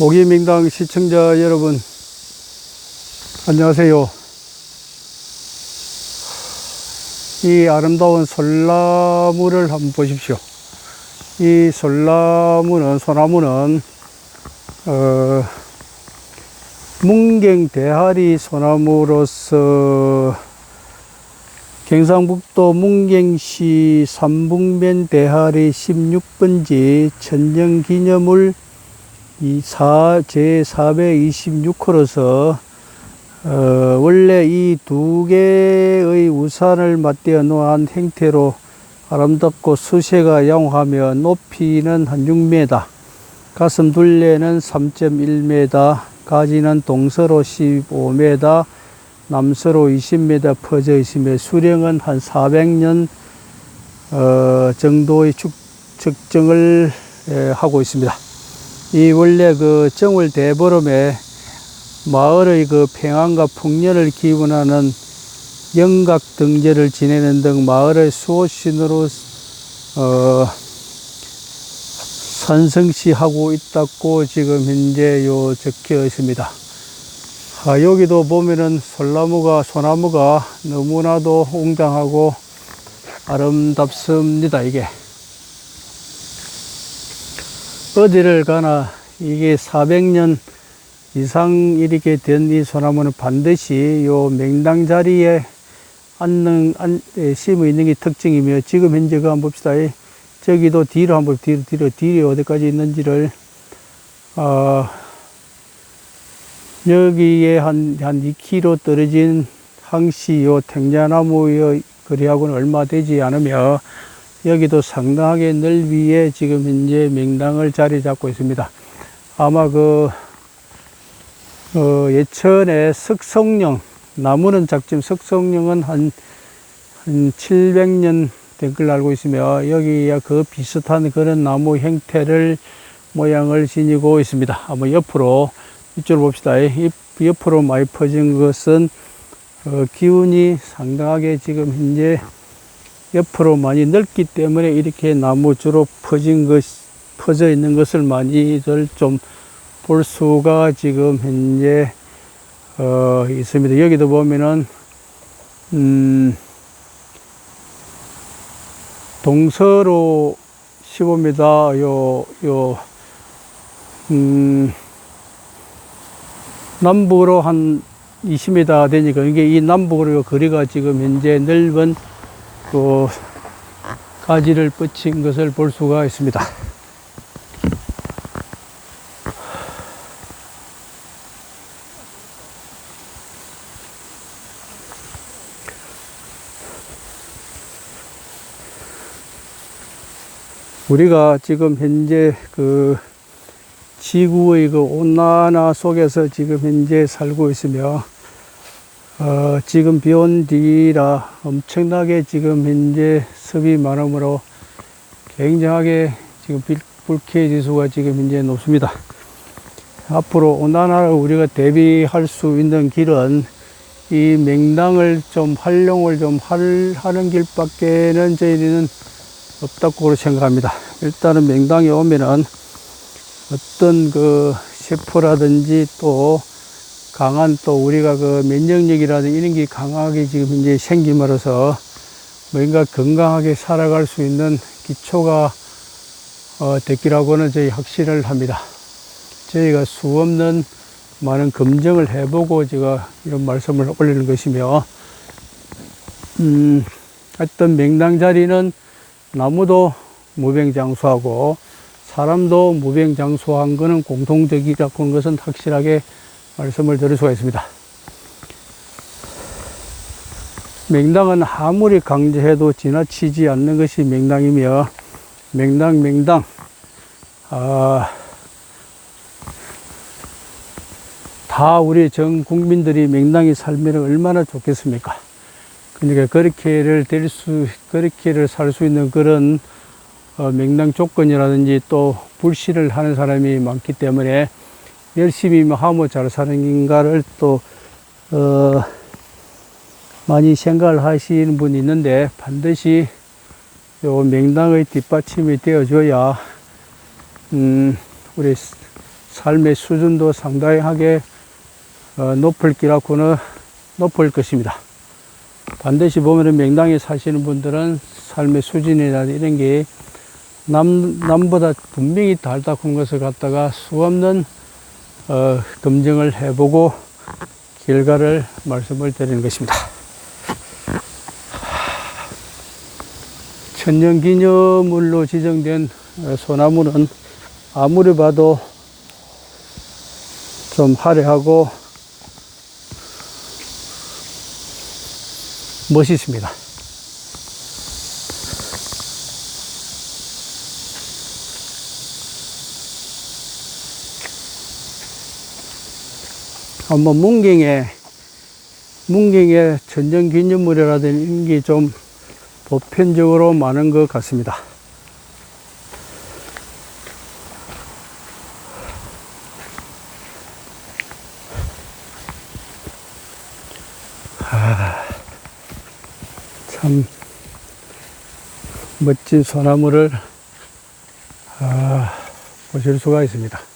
오기명당 시청자 여러분, 안녕하세요. 이 아름다운 솔나무를 한번 보십시오. 이 솔나무는, 소나무는, 어, 문경 대하리 소나무로서 경상북도 문경시 삼북면 대하리 16번지 천정기념물 이 사, 제 426호로서 어, 원래 이 두 개의 우산을 맞대어 놓은 형태로 아름답고 수세가 양호하며 높이는 한 6m, 가슴 둘레는 3.1m, 가지는 동서로 15m, 남서로 20m 퍼져 있으며 수령은 한 400년 어, 정도의 축, 측정을 에, 하고 있습니다. 이 원래 그 정월 대보름에 마을의 그 평안과 풍년을 기원하는 영각 등제를 지내는 등 마을의 수호신으로 어, 산성시하고 있다고 지금 현재 요 적혀 있습니다. 아, 여기도 보면은 솔나무가 소나무가 너무나도 웅장하고 아름답습니다. 이게 어디를 가나 이게 400년 이상 이렇게 된 이 소나무는 반드시 요 맹당 자리에 앉는, 심어 있는 게 특징이며 지금 현재 그 한번 봅시다. 이 저기도 뒤로 한번 뒤로, 뒤로, 뒤로 어디까지 있는지를, 어, 여기에 한, 한 2km 떨어진 항시 요 탱자나무의 거리하고는 얼마 되지 않으며 여기도 상당하게 넓이에 지금 현재 명당을 자리 잡고 있습니다. 아마 그, 어, 예천에 석성령, 나무는 작지만 석성령은 한, 한 700년 된 걸로 알고 있으며 여기에 그 비슷한 그런 나무 형태를 모양을 지니고 있습니다. 한번 옆으로 이쪽으로 봅시다. 이 옆으로 많이 퍼진 것은 어, 기운이 상당하게 지금 현재 옆으로 많이 넓기 때문에 이렇게 나무 주로 퍼진 것, 퍼져 있는 것을 많이들 좀 볼 수가 지금 현재 어, 있습니다. 여기도 보면은 음, 동서로 15m 요, 요, 음, 남북으로 한 20m 되니까 이게 이 남북으로 거리가 지금 현재 넓은 그 가지를 뻗친 것을 볼 수가 있습니다. 우리가 지금 현재 그 지구의 그 온난화 속에서 지금 현재 살고 있으며 어, 지금 비 온 뒤라 엄청나게 지금 현재 습이 많으므로 굉장하게 지금 불- 불쾌 지수가 지금 현재 높습니다. 앞으로 온난화를 우리가 대비할 수 있는 길은 이 맹당을 좀 활용을 좀 할, 하는 길밖에는 저희는 없다고 생각합니다. 일단은 맹당에 오면은 어떤 그 셰프라든지 또 강한 또 우리가 그 면역력이라든지 이런 게 강하게 지금 이제 생김으로써 뭔가 건강하게 살아갈 수 있는 기초가 어, 됐기라고는 저희 확신을 합니다. 저희가 수 없는 많은 검증을 해보고 제가 이런 말씀을 올리는 것이며, 음, 어떤 명당 자리는 나무도 무병장수하고 사람도 무병장수한 것은 공통적이라고 하는 것은 확실하게 말씀을 드릴 수가 있습니다. 맹당은 아무리 강조해도 지나치지 않는 것이 맹당이며 맹당 맹당 아, 다 우리 전 국민들이 맹당이 살면 얼마나 좋겠습니까? 그러니까 그렇게를 될 수, 그렇게를 살 수 있는 그런 어, 맹당 조건이라든지 또 불씨를 하는 사람이 많기 때문에 열심히 하면 잘 사는가를 또, 어, 많이 생각을 하시는 분이 있는데 반드시 요 맹당의 뒷받침이 되어줘야, 음, 우리 삶의 수준도 상당하게 어, 높을 기라고는 높을 것입니다. 반드시 보면은 명당에 사시는 분들은 삶의 수준이나 이런 게 남, 남보다 분명히 달다 그런 것을 갖다가 수없는 어, 검증을 해보고 결과를 말씀을 드리는 것입니다. 천년기념물로 지정된 어, 소나무는 아무리 봐도 좀 화려하고 멋있습니다. 한번 문경에 문경에 천년기념물이라든지 게좀 보편적으로 많은 것 같습니다. 아, 참 멋진 소나무를 아, 보실 수가 있습니다.